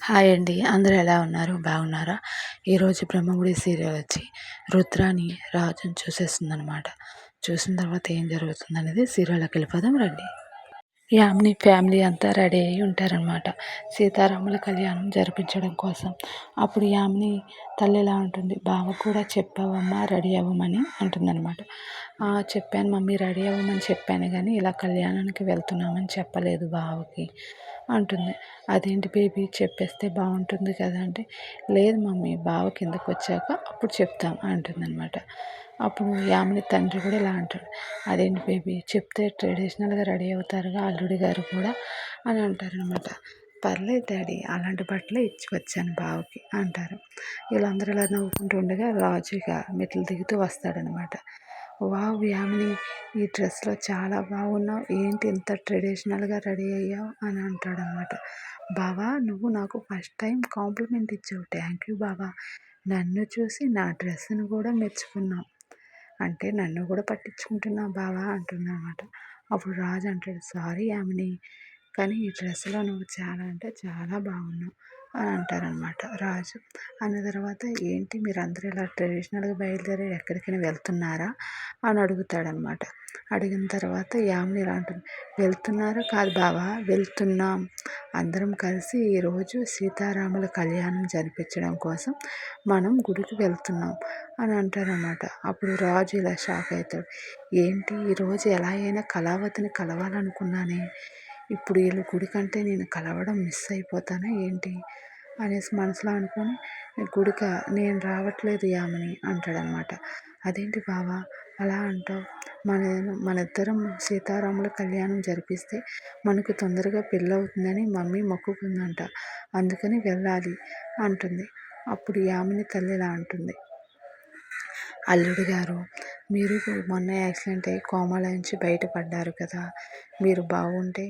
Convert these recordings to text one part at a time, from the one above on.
Hi అండి. అందరూ ఎలా ఉన్నారు? బాగున్నారా? ఈరోజు బ్రహ్మముడి సీరియల్ వచ్చి రుద్రాని రాజుని చూసేస్తుంది అనమాట చూసిన తర్వాత ఏం జరుగుతుంది అనేది సీరియల్కి వెళ్ళిపోదాం రండి. యామ్ని ఫ్యామిలీ అంతా రెడీ అయ్యి ఉంటారనమాట సీతారాముల కళ్యాణం జరిపించడం కోసం. అప్పుడు యామ్ని తల్లి ఎలా ఉంటుంది? బావ కూడా చెప్పావమ్మా రెడీ అవ్వమని అంటుందన్నమాట. చెప్పాను మమ్మీ రెడీ అవ్వమని చెప్పాను కానీ ఇలా కళ్యాణానికి వెళ్తున్నామని చెప్పలేదు బావకి. అంటుంది. అదేంటి బేబీ? చెప్పేస్తే బాగుంటుంది కదా అంటే లేదు మమ్మీ బావ కిందకు వచ్చాక అప్పుడు చెప్తాం అంటుందన్నమాట. అప్పుడు యామిని తండ్రి కూడా ఇలా అంటాడు. అదేంటి బేబీ? చెప్తే ట్రెడిషనల్గా రెడీ అవుతారుగా అల్లుడి గారు కూడా అని అంటారనమాట పర్లేదు డాడీ అలాంటి బట్టలే ఇచ్చి వచ్చాను బావకి అంటారు. వీళ్ళందరూ ఇలా నవ్వుకుంటూ ఉండగా రాజుగా మెట్లు దిగుతూ వస్తాడనమాట వావ్ యామిని ఈ డ్రెస్లో చాలా బాగున్నావు. ఏంటి ఇంత ట్రెడిషనల్గా రెడీ అయ్యావు? అని అంటాడనమాట. బావా నువ్వు నాకు ఫస్ట్ టైం కాంప్లిమెంట్ ఇచ్చావు. థ్యాంక్ యూ బావా. నన్ను చూసి నా డ్రెస్సును కూడా మెచ్చుకున్నావు. అంటే నన్ను కూడా పట్టించుకుంటున్నావు బావా అంటుందన్నమాట అప్పుడు రాజు అంటాడు సారీ యామిని కానీ ఈ డ్రెస్సులో నువ్వు చాలా అంటే చాలా బాగున్నావు. అని అంటారనమాట రాజు. అన్న తర్వాత ఏంటి మీరు అందరూ ఇలా ట్రెడిషనల్గా బయలుదేరి ఎక్కడికైనా వెళ్తున్నారా? అని అడుగుతాడనమాట. అడిగిన తర్వాత యామిని ఇలా అంటుంది. వెళ్తున్నారా కాదు బావా వెళ్తున్నాం. అందరం కలిసి ఈరోజు సీతారాముల కళ్యాణం జరిపించడం కోసం మనం గుడికి వెళ్తున్నాం అని అంటారనమాట. అప్పుడు రాజు ఇలా షాక్ అవుతాడు. ఏంటి ఈరోజు ఎలా అయినా కళావతిని కలవాలనుకున్నానే. ఇప్పుడు వీళ్ళు గుడి కంటే నేను కలవడం మిస్ అయిపోతానా ఏంటి? అనేసి మనసులో అనుకొని గుడిక నేను రావట్లేదు యామిని అంటాడనమాట. అదేంటి బావా? అలా అంటావు? మన మన ఇద్దరం సీతారాముల కళ్యాణం జరిపిస్తే మనకు తొందరగా పెళ్ళవుతుందని మమ్మీ మొక్కుకుందంట. అందుకని వెళ్ళాలి అంటుంది. అప్పుడు యామిని తల్లి ఇలా అంటుంది. అల్లుడు గారు మీరు మొన్న యాక్సిడెంట్ అయ్యి కోమాల నుంచి బయటపడ్డారు కదా. మీరు బాగుంటే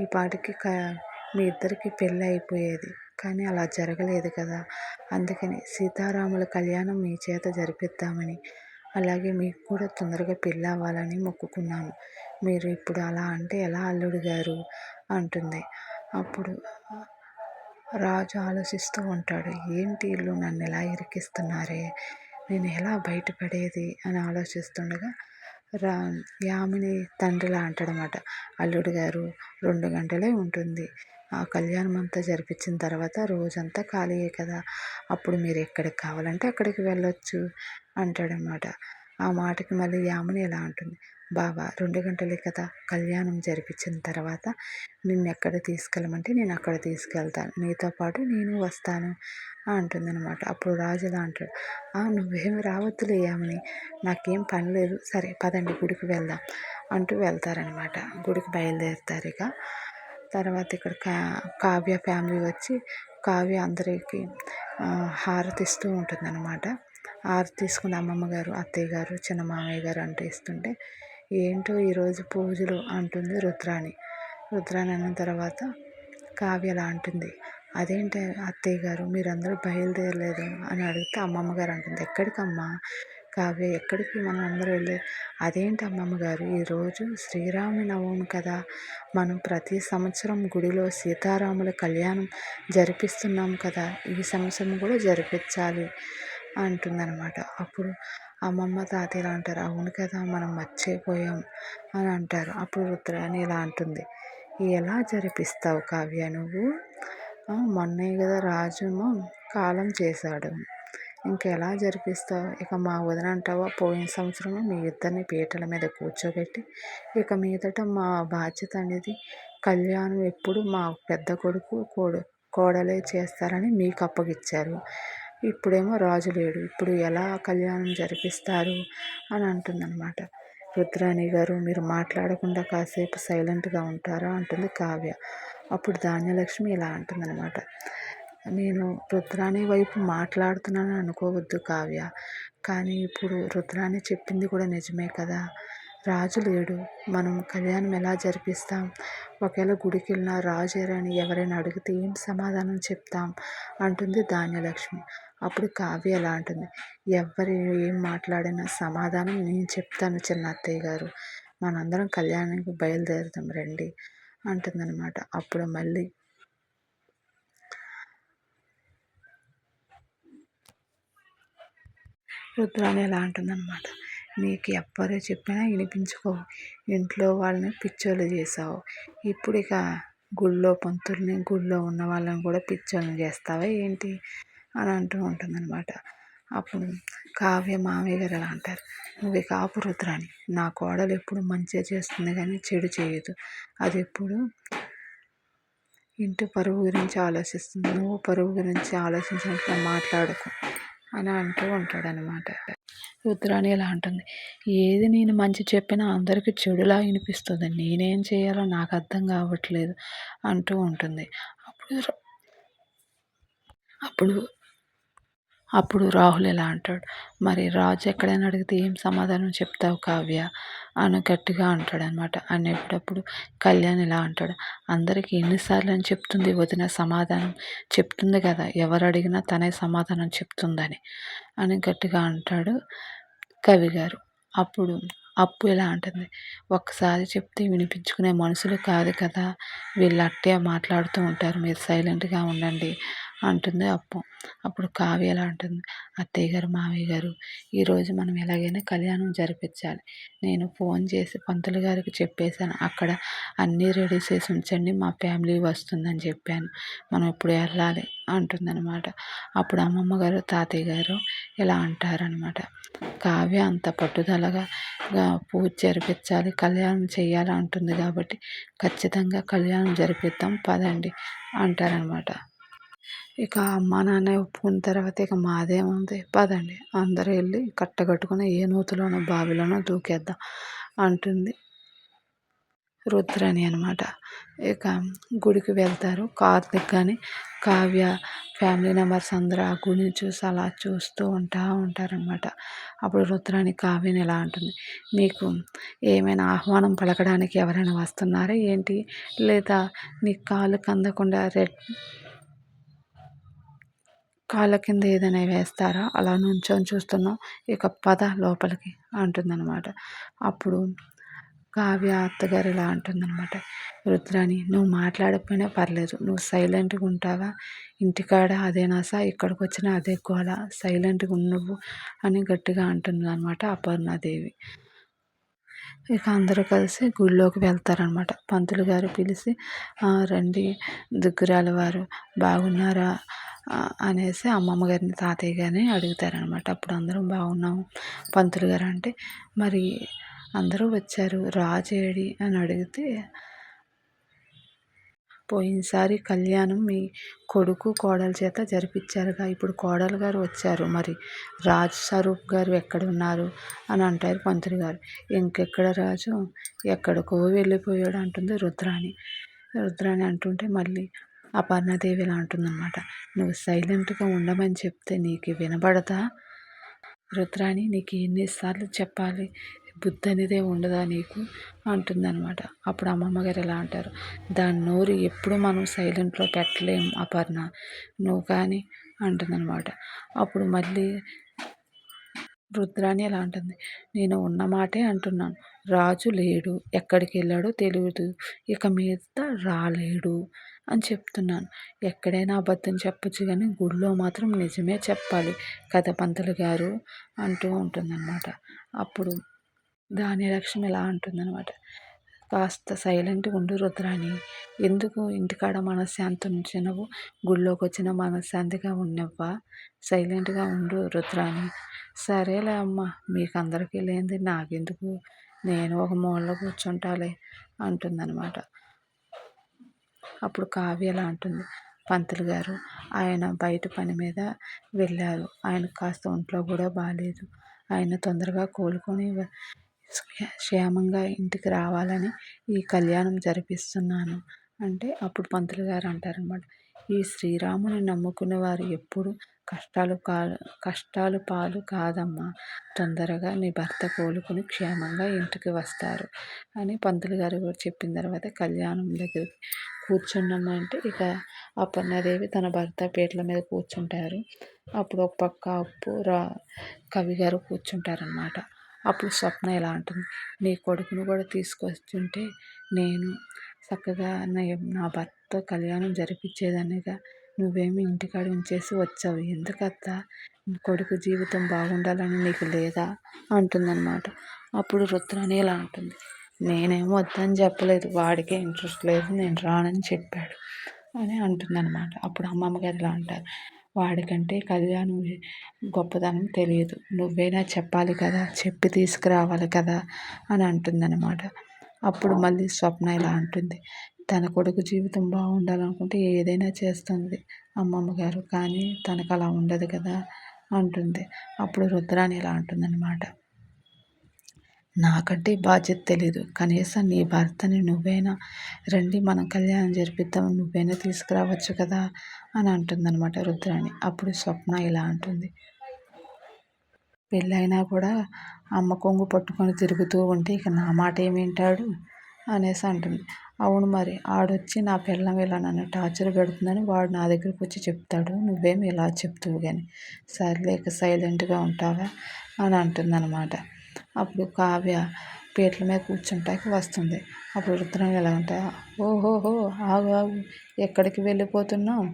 ఈ పాటికి క మీ ఇద్దరికి పెళ్ళి అయిపోయేది. కానీ అలా జరగలేదు కదా. అందుకని సీతారాముల కళ్యాణం మీ చేత జరిపిద్దామని అలాగే మీకు కూడా తొందరగా పెళ్ళి అవ్వాలని మొక్కుకున్నాను. మీరు ఇప్పుడు అలా అంటే ఎలా అల్లుడు గారు అంటుంది. అప్పుడు రాజు ఆలోచిస్తూ ఉంటాడు. ఏంటి ఇల్లు నన్ను ఎలా ఇరికిస్తున్నారే? నేను ఎలా బయటపడేది? అని ఆలోచిస్తుండగా రా యామిని తండ్రిలా అంటాడనమాట అల్లుడు గారు రెండు గంటలే ఉంటుంది. ఆ కళ్యాణం అంతా జరిపించిన తర్వాత రోజంతా ఖాళీయే కదా. అప్పుడు మీరు ఎక్కడికి కావాలంటే అక్కడికి వెళ్ళొచ్చు అంటాడనమాట ఆ మాటకి మళ్ళీ యామిని ఎలా ఉంటుంది బావా రెండు గంటలే కదా కళ్యాణం జరిపించిన తర్వాత నిన్ను ఎక్కడ తీసుకెళ్ళమంటే నేను అక్కడ తీసుకెళ్తాను. నీతో పాటు నేను వస్తాను అంటుందన్నమాట. అప్పుడు రాజు ఇలా అంటాడు? నువ్వేమి రావద్దులే యామిని. నాకేం పని లేదు. సరే పదండి గుడికి వెళ్దాం అంటూ వెళ్తారనమాట గుడికి బయలుదేరుతారు ఇక. తర్వాత ఇక్కడ కా కావ్య ఫ్యామిలీ వచ్చి కావ్య అందరికి హారతి ఇస్తూ ఉంటుందన్నమాట. హారతి తీసుకున్న అమ్మమ్మ గారు అత్తయ్య గారు చిన్న మామయ్య గారు అంటూ ఇస్తుంటే ఏంటో ఈరోజు పూజలు అంటుంది రుద్రాణి. రుద్రాణి అన్న తర్వాత కావ్య అలా అంటుంది అదేంటి అత్తయ్య గారు మీరందరూ బయలుదేరలేదు అని అడిగితే అమ్మమ్మ గారు అంటుంది ఎక్కడికమ్మా? కావ్య ఎక్కడికి మనం అందరూ వెళ్ళే అదేంటి అమ్మమ్మ గారు ఈరోజు శ్రీరామి నవమి కదా మనం ప్రతి సంవత్సరం గుడిలో సీతారాముల కళ్యాణం జరిపిస్తున్నాం కదా ఈ సంవత్సరం కూడా జరిపించాలి. అంటుందన్నమాట. అప్పుడు అమ్మమ్మ తాతయ్యలు అంటారు. అవును కదా మనం మర్చిపోయాం అని అంటారు. అప్పుడు రుద్రాణి ఇలా అంటుంది. ఎలా జరిపిస్తావు కావ్య నువ్వు? మొన్నే కదా రాజును కాలం చేశాడు. ఇంకెలా జరిపిస్తావు? ఇక మా వదిన అంటావా? పోయిన సంవత్సరం మీ ఇద్దరిని పీటల మీద కూర్చోబెట్టి ఇక మీదట మా బాధ్యత అనేది కళ్యాణం ఎప్పుడు మా పెద్ద కొడుకు కోడు కోడలే చేస్తారని మీకు అప్పగిచ్చారు. ఇప్పుడేమో రాజు లేడు. ఇప్పుడు ఎలా కళ్యాణం జరిపిస్తారు అని అంటుందన్నమాట. రుద్రాణి గారు మీరు మాట్లాడకుండా కాసేపు సైలెంట్గా ఉంటారా? అంటుంది కావ్య. అప్పుడు ధాన్యలక్ష్మి ఇలా అంటుందన్నమాట. నేను రుద్రాణి వైపు మాట్లాడుతున్నాను అనుకోవద్దు కావ్య. కానీ ఇప్పుడు రుద్రాణి చెప్పింది కూడా నిజమే కదా? రాజు లేడు. మనం కళ్యాణం ఎలా జరిపిస్తాం? ఒకవేళ గుడికి వెళ్ళినా రాజు అని ఎవరైనా అడిగితే ఏం సమాధానం చెప్తాం? అంటుంది ధాన్యలక్ష్మి. అప్పుడు కావ్య ఎలా అంటుంది. ఎవరు ఏం మాట్లాడినా సమాధానం నేను చెప్తాను చిన్న అత్తయ్య గారు. మనందరం కళ్యాణానికి బయలుదేరుతాం రండి అంటుందన్నమాట. అప్పుడు మళ్ళీ రుద్రాన్ని ఎలా అంటుందన్నమాట. నీకు ఎవ్వరు చెప్పినా వినిపించుకోవు ఇంట్లో వాళ్ళని పిచ్చోళ్ళు చేసావు ఇప్పుడు ఇక గుళ్ళో పంతుల్ని గుళ్ళో ఉన్న వాళ్ళని కూడా పిచ్చోళ్ళని చేస్తావా ఏంటి? అని అంటూ ఉంటుందన్నమాట. అప్పుడు కావ్య మామయ్య గారు అలా అంటారు. నువ్వు ఇక నా కోడలు ఎప్పుడు మంచిగా చేస్తుంది కానీ చెడు చేయదు. అది ఎప్పుడు ఇంటి పరువు గురించి ఆలోచిస్తుంది. నువ్వు పరువు గురించి ఆలోచించినట్లు మాట్లాడకు. అని అంటూ ఉంటాడనమాట రుద్రాణి ఎలా అంటుంది. ఏది నేను మంచి చెప్పినా అందరికీ చెడులా వినిపిస్తుంది. నేనేం చేయాలో నాకు అర్థం కావట్లేదు అంటూ ఉంటుంది. అప్పుడు అప్పుడు అప్పుడు రాహుల్ ఎలా అంటాడు? మరి రాజు ఎక్కడైనా అడిగితే ఏం సమాధానం చెప్తావు కావ్య? అని గట్టిగా అంటాడనమాట. అనేటప్పుడు కళ్యాణ్ ఇలా అంటాడు. అందరికీ ఎన్నిసార్లు అని చెప్తుంది వదిన సమాధానం? చెప్తుంది కదా ఎవరు అడిగినా తనే సమాధానం చెప్తుందని అని గట్టిగా అంటాడు కవి గారు. అప్పుడు అప్పు ఎలా అంటుంది? ఒక్కసారి చెప్తే వినిపించుకునే మనుషులు కాదు కదా వీళ్ళు అట్టే మాట్లాడుతూ ఉంటారు మీరు సైలెంట్గా ఉండండి అంటుంది అప్పు. అప్పుడు కావ్య ఎలా అంటుంది అత్తయ్య గారు మావయ్య గారు ఈరోజు మనం ఎలాగైనా కళ్యాణం జరిపించాలి. నేను ఫోన్ చేసి పంతులు గారికి చెప్పేశాను. అక్కడ అన్నీ రెడీ చేసి ఉంచండి మా ఫ్యామిలీ వస్తుందని చెప్పాను. మనం ఇప్పుడు వెళ్ళాలి అంటుందన్నమాట. అప్పుడు అమ్మమ్మ గారు తాతయ్య గారు ఇలా అంటారనమాట కావ్య అంత పట్టుదలగా పూజ జరిపించాలి కళ్యాణం చేయాలి అంటుంది కాబట్టి ఖచ్చితంగా కళ్యాణం జరిపిద్దాం పదండి అంటారనమాట ఇక అమ్మ నాన్న ఒప్పుకున్న తర్వాత ఇక మాదేముంది పదండి అందరూ వెళ్ళి కట్టగట్టుకుని ఏ నూతులోనో బావిలోనో దూకేద్దాం అంటుంది రుద్రని అనమాట ఇక గుడికి వెళ్తారు. కార్తిక్ కానీ కావ్య ఫ్యామిలీ మెంబర్స్ అందరూ ఆ గుడిని చూసి అలా చూస్తూ ఉంటా ఉంటారనమాట అప్పుడు రుద్రాణి కావ్యని ఎలా అంటుంది. నీకు ఏమైనా ఆహ్వానం పలకడానికి ఎవరైనా వస్తున్నారా? ఏంటి? లేదా నీ కాలు కందకుండా రెడ్ కాళ్ళ కింద ఏదైనా వేస్తారా? అలా నుంచొని చూస్తున్నావు ఇక పద లోపలికి అంటుందన్నమాట. అప్పుడు కావ్య అత్తగారు ఇలా అంటుందన్నమాట. రుద్రాని నువ్వు మాట్లాడకపోయినా పర్లేదు. నువ్వు సైలెంట్గా ఉంటావా? ఇంటికాడ అదే నాసా ఇక్కడికి వచ్చినా అదే గోల. సైలెంట్గా నువ్వు అని గట్టిగా అంటుంది అనమాట అపర్ణాదేవి. ఇక అందరూ కలిసి గుళ్ళోకి వెళ్తారనమాట పంతులు గారు పిలిచి రండి. దుగ్గురాల వారు బాగున్నారా? అనేసి అమ్మమ్మ గారిని తాతయ్య గారిని అడుగుతారనమాట. అప్పుడు అందరం బాగున్నాము పంతులు గారు అంటే. మరి అందరూ వచ్చారు. రాజేడి అని అడిగితే పోయినసారి కళ్యాణం మీ కొడుకు కోడల చేత జరిపించారుగా ఇప్పుడు కోడలు గారు వచ్చారు. మరి రాజ్ స్వరూప్ గారు ఎక్కడ ఉన్నారు? అని అంటారు పంతులు గారు. ఇంకెక్కడ రాజు? ఎక్కడికో వెళ్ళిపోయాడు అంటుంది రుద్రాణి. రుద్రాణి అంటుంటే మళ్ళీ అపర్ణాదేవి ఇలా అంటుందన్నమాట. నువ్వు సైలెంట్గా ఉండమని చెప్తే నీకు వినబడదా? రుద్రాణి నీకు ఎన్నిసార్లు చెప్పాలి? బుద్ధి అనేదే ఉండదా నీకు? అంటుందన్నమాట. అప్పుడు అమ్మమ్మ గారు ఎలా అంటారు? దాని నోరు ఎప్పుడు మనం సైలెంట్లో పెట్టలేం అపర్ణ. నువ్వు కానీ అంటుందన్నమాట. అప్పుడు మళ్ళీ రుద్రాణి ఎలా అంటుంది. నేను ఉన్న మాటే అంటున్నాను. రాజు లేడు. ఎక్కడికి వెళ్ళాడో తెలియదు ఇక మీద రాలేడు. అని చెప్తున్నాను. ఎక్కడైనా అబద్ధం చెప్పచ్చు కానీ గుడిలో మాత్రం నిజమే చెప్పాలి. కథ పంతులు గారు అంటూ ఉంటుందన్నమాట. అప్పుడు దాని లక్ష్యం ఇలా అంటుందన్నమాట కాస్త సైలెంట్గా ఉండు రుద్రాని ఎందుకు ఇంటికాడ మనశ్శాంతి ఉంచినవు? గుళ్ళోకి వచ్చిన మనశ్శాంతిగా ఉన్నవ్వా? సైలెంట్గా ఉండు రుద్రాని సరేలే అమ్మ మీకు అందరికీ లేనిది నాకెందుకు? నేను ఒక మూలలో కూర్చుంటాలే అంటుందన్నమాట. అప్పుడు కావ్య ఎలా అంటుంది. పంతులు గారు ఆయన బయట పని మీద వెళ్ళారు. ఆయన కాస్త ఒంట్లో కూడా బాగాలేదు ఆయన తొందరగా కోలుకొని క్షేమంగా ఇంటికి రావాలని ఈ కళ్యాణం జరిపిస్తున్నాను అంటే అప్పుడు పంతులు గారు అంటారనమాట ఈ శ్రీరాముని నమ్ముకునే వారు ఎప్పుడు కష్టాలు కాలు కష్టాలు పాలు కాదమ్మా. తొందరగా నీ భర్త కోలుకుని క్షేమంగా ఇంటికి వస్తారు అని పంతులు గారు కూడా చెప్పిన తర్వాత కళ్యాణం దగ్గరికి కూర్చున్నామంటే ఇక అపర్ణాదేవి తన భర్త పీటల మీద కూర్చుంటారు. అప్పుడు ఒక పక్క అప్పు రా కవి గారు కూర్చుంటారనమాట అప్పుడు స్వప్న ఎలా అంటుంది నీ కొడుకును కూడా తీసుకొస్తుంటే నేను చక్కగా నా నా భర్త కళ్యాణం జరిపించేదానిగా నువ్వేమి ఇంటికాడ ఉంచేసి వచ్చావు. ఎందుకత్త? కొడుకు జీవితం బాగుండాలని నీకు లేదా? అంటుందన్నమాట. అప్పుడు రుద్రాని ఇలా అంటుంది నేనేమో వద్దని చెప్పలేదు. వాడికే ఇంట్రెస్ట్ లేదు. నేను రానని చెప్పాడు అని అంటుందన్నమాట. అప్పుడు అమ్మమ్మ గారు ఇలా అంటారు. వాడికంటే కళ్యాణం గొప్పదనం తెలియదు. నువ్వైనా చెప్పాలి కదా? చెప్పి తీసుకురావాలి కదా? అని అంటుందన్నమాట. అప్పుడు మళ్ళీ స్వప్న ఇలా అంటుంది. తన కొడుకు జీవితం బాగుండాలనుకుంటే ఏదైనా చేస్తుంది అమ్మమ్మ గారు. కానీ తనకు అలా ఉండదు కదా? అంటుంది. అప్పుడు రుద్రాని ఇలా అంటుందన్నమాట. నాకంటే బాధ్యత తెలీదు. కనీసం నీ భర్తని నువ్వైనా రండి మనం కళ్యాణం జరిపిద్దాం నువ్వైనా తీసుకురావచ్చు కదా అని అంటుందన్నమాట రుద్రాణి. అప్పుడు స్వప్న ఇలా అంటుంది. పెళ్ళైనా కూడా అమ్మ కొంగు పట్టుకొని తిరుగుతూ ఉంటే ఇక నా మాట ఏమింటాడు అనేసి అంటుంది. అవును మరి ఆడొచ్చి నా పిల్లం ఇలా నన్ను టార్చర్ పెడుతుందని వాడు నా దగ్గరికి వచ్చి చెప్తాడు. నువ్వేమి ఇలా చెప్తువు కానీ సర్లేక సైలెంట్గా ఉంటావా అని అంటుందన్నమాట. అప్పుడు కావ్య పీటల మీద కూర్చుంటాకి వస్తుంది. అప్పుడు రుద్రం ఎలా ఉంటా ఓహోహో ఆగు ఆగు. ఎక్కడికి వెళ్ళిపోతున్నావు?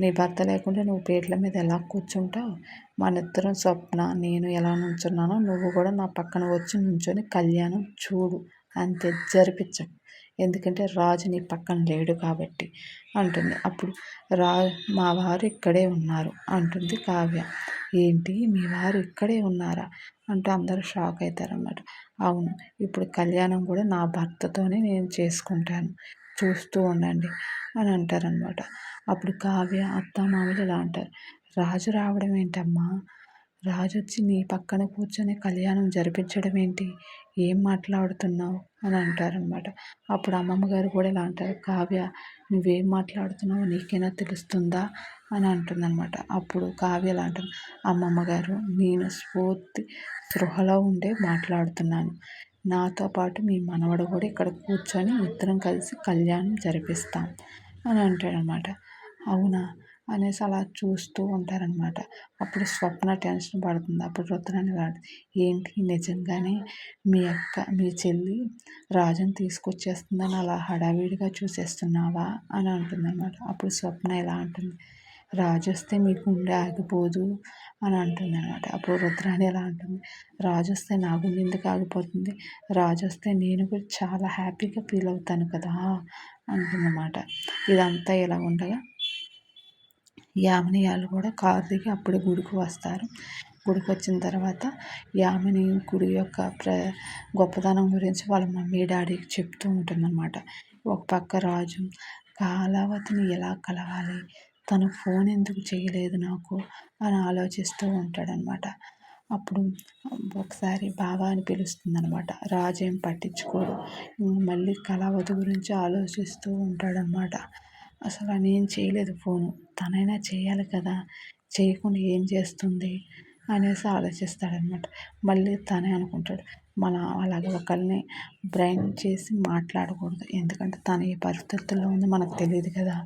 నీ భర్త లేకుండా నువ్వు పీటల మీద ఎలా కూర్చుంటావు? మన ఇద్దరం స్వప్న నేను ఎలా నుంచున్నానో నువ్వు కూడా నా పక్కన వచ్చి నుంచొని కళ్యాణం చూడు. అంతే జరిపించు ఎందుకంటే రాజు నీ పక్కన లేడు కాబట్టి అంటుంది. అప్పుడు రా మా వారు ఇక్కడే ఉన్నారు అంటుంది కావ్య. ఏంటి? మీ వారు ఇక్కడే ఉన్నారా? అంటూ అందరూ షాక్ అవుతారన్నమాట. అవును ఇప్పుడు కళ్యాణం కూడా నా భర్తతోనే నేను చేసుకుంటాను. చూస్తూ ఉండండి అని అంటారనమాట అప్పుడు కావ్య అత్త మామలు ఇలా అంటారు. రాజు రావడం ఏంటమ్మా? రాజు వచ్చి నీ పక్కన కూర్చొని కళ్యాణం జరిపించడం ఏంటి ఏం మాట్లాడుతున్నావు? అని అంటారనమాట అప్పుడు అమ్మమ్మ గారు కూడా ఇలా అంటారు. కావ్య నువ్వేం మాట్లాడుతున్నావు నీకైనా తెలుస్తుందా? అని అంటుందన్నమాట. అప్పుడు కావ్య ఇలా అంటుంది. అమ్మమ్మ గారు నేను స్ఫూర్తి స్పృహలో ఉండే మాట్లాడుతున్నాను. నాతో పాటు మీ మనవడు కూడా ఇక్కడ కూర్చొని ఇద్దరం కలిసి కళ్యాణం జరిపిస్తాం. అని అంటాడనమాట అవునా? అనేసి అలా చూస్తూ ఉంటారనమాట. అప్పుడు స్వప్న టెన్షన్ పడుతుంది. అప్పుడు రుద్రాన్ని వాడు ఏంటి నిజంగానే మీ అక్క మీ చెల్లి రాజుని తీసుకొచ్చేస్తుందని అలా హడావిడిగా చూసేస్తున్నావా? అని అంటుందన్నమాట అప్పుడు స్వప్న ఇలా అంటుంది రాజు వస్తే మీ గుండె ఆగిపోదు అని అంటుంది అనమాట అప్పుడు రుద్రాణి ఎలా అంటుంది రాజు వస్తే నా గుండె ఎందుకు ఆగిపోతుంది? రాజు వస్తే నేను కూడా చాలా హ్యాపీగా ఫీల్ అవుతాను కదా అంటుందన్నమాట ఇదంతా ఇలా ఉండగా యామిని కూడా కారు దిగి అప్పుడే గుడికి వస్తారు. గుడికి వచ్చిన తర్వాత యామిని గుడి యొక్క ప్ర గొప్పతనం గురించి వాళ్ళ మమ్మీ డాడీకి చెప్తూ ఉంటుందన్నమాట. ఒక పక్క రాజు కాలావతిని ఎలా కలవాలి? తను ఫోన్ ఎందుకు చేయలేదు నాకు? అని ఆలోచిస్తూ ఉంటాడనమాట అప్పుడు ఒకసారి బావ అని పిలుస్తుందనమాట రాజు ఏం పట్టించుకోడు. మళ్ళీ కళావతి గురించి ఆలోచిస్తూ ఉంటాడనమాట అసలు నేను చేయలేదు ఫోను. తనైనా చేయాలి కదా చేయకుండా ఏం చేస్తుంది అనేసి ఆలోచిస్తాడనమాట. మళ్ళీ తనే అనుకుంటాడు మన అలాగే ఒకరిని బ్రైన్ చేసి మాట్లాడకూడదు. ఎందుకంటే తను ఏ పరిస్థితుల్లో ఉందో మనకు తెలియదు కదా.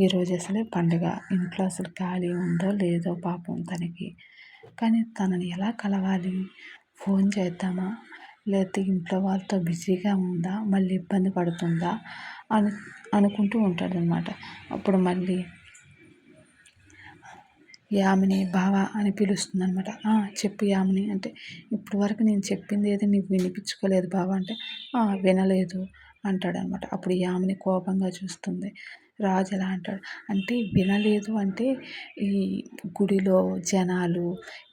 ఈరోజు అసలే పండుగ ఇంట్లో అసలు ఖాళీ ఉందో లేదో పాపం తనకి. కానీ తనని ఎలా కలవాలి? ఫోన్ చేద్దామా? లేకపోతే ఇంట్లో వాళ్ళతో బిజీగా ఉందా? మళ్ళీ ఇబ్బంది పడుతుందా? అను అనుకుంటూ ఉంటాడనమాట అప్పుడు మళ్ళీ యామిని బావ అని పిలుస్తుంది అనమాట చెప్పు యామిని. అంటే ఇప్పటి వరకు నేను చెప్పింది ఏది నీకు వినిపించుకోలేదు బావ? అంటే వినలేదు అంటాడనమాట అప్పుడు యామిని కోపంగా చూస్తుంది. రాజు ఎలా అంటాడు? అంటే వినలేదు అంటే ఈ గుడిలో జనాలు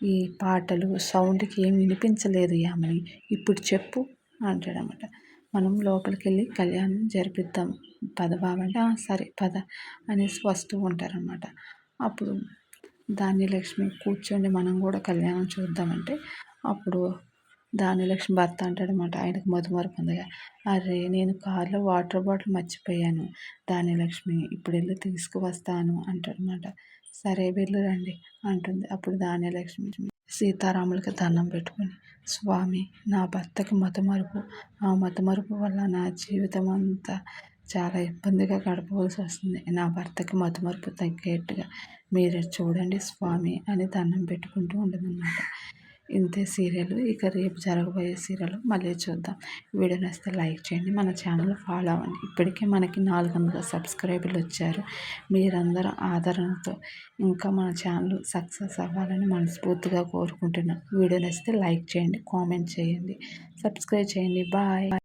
ఈ పాటలు సౌండ్కి ఏం వినిపించలేదు యామిని. ఇప్పుడు చెప్పు అంటాడనమాట మనం లోపలికి వెళ్ళి కళ్యాణం జరిపిద్దాం. పద బావ అంటే సరే పద అనేసి వస్తూ ఉంటారనమాట అప్పుడు ధాన్యలక్ష్మి కూర్చోండి మనం కూడా కళ్యాణం చూద్దామంటే. అప్పుడు ధాన్యలక్ష్మి భర్త అంటాడనమాట ఆయనకు మధుమరపు ఉందిగా అరే నేను కారులో వాటర్ బాటిల్ మర్చిపోయాను. ధాన్యలక్ష్మి ఇప్పుడు వెళ్ళి తీసుకువస్తాను అంటాడనమాట సరే వెళ్ళు రండి అంటుంది. అప్పుడు ధాన్యలక్ష్మి సీతారాములకి దండం పెట్టుకుని స్వామి నా భర్తకి మతమరుపు. ఆ మతమరుపు వల్ల నా జీవితం అంతా చాలా ఇబ్బందిగా గడపవలసి వస్తుంది. నా భర్తకి మతమరుపు తగ్గేట్టుగా మీరు చూడండి స్వామి అని దండం పెట్టుకుంటూ ఉంటుందన్నమాట ఇంతే సీరియల్. ఇక రేపు జరగబోయే సీరియల్ మళ్ళీ చూద్దాం. వీడియో నచ్చితే లైక్ చేయండి. మన ఛానల్ ఫాలో అవ్వండి. ఇప్పటికే మనకి నాలుగు వందల సబ్స్క్రైబర్లు వచ్చారు. మీరందరూ ఆదరణతో ఇంకా మన ఛానల్ సక్సెస్ అవ్వాలని మనస్ఫూర్తిగా కోరుకుంటున్నాను వీడియో నచ్చితే లైక్ చేయండి. కామెంట్ చేయండి. సబ్స్క్రైబ్ చేయండి. బాయ్.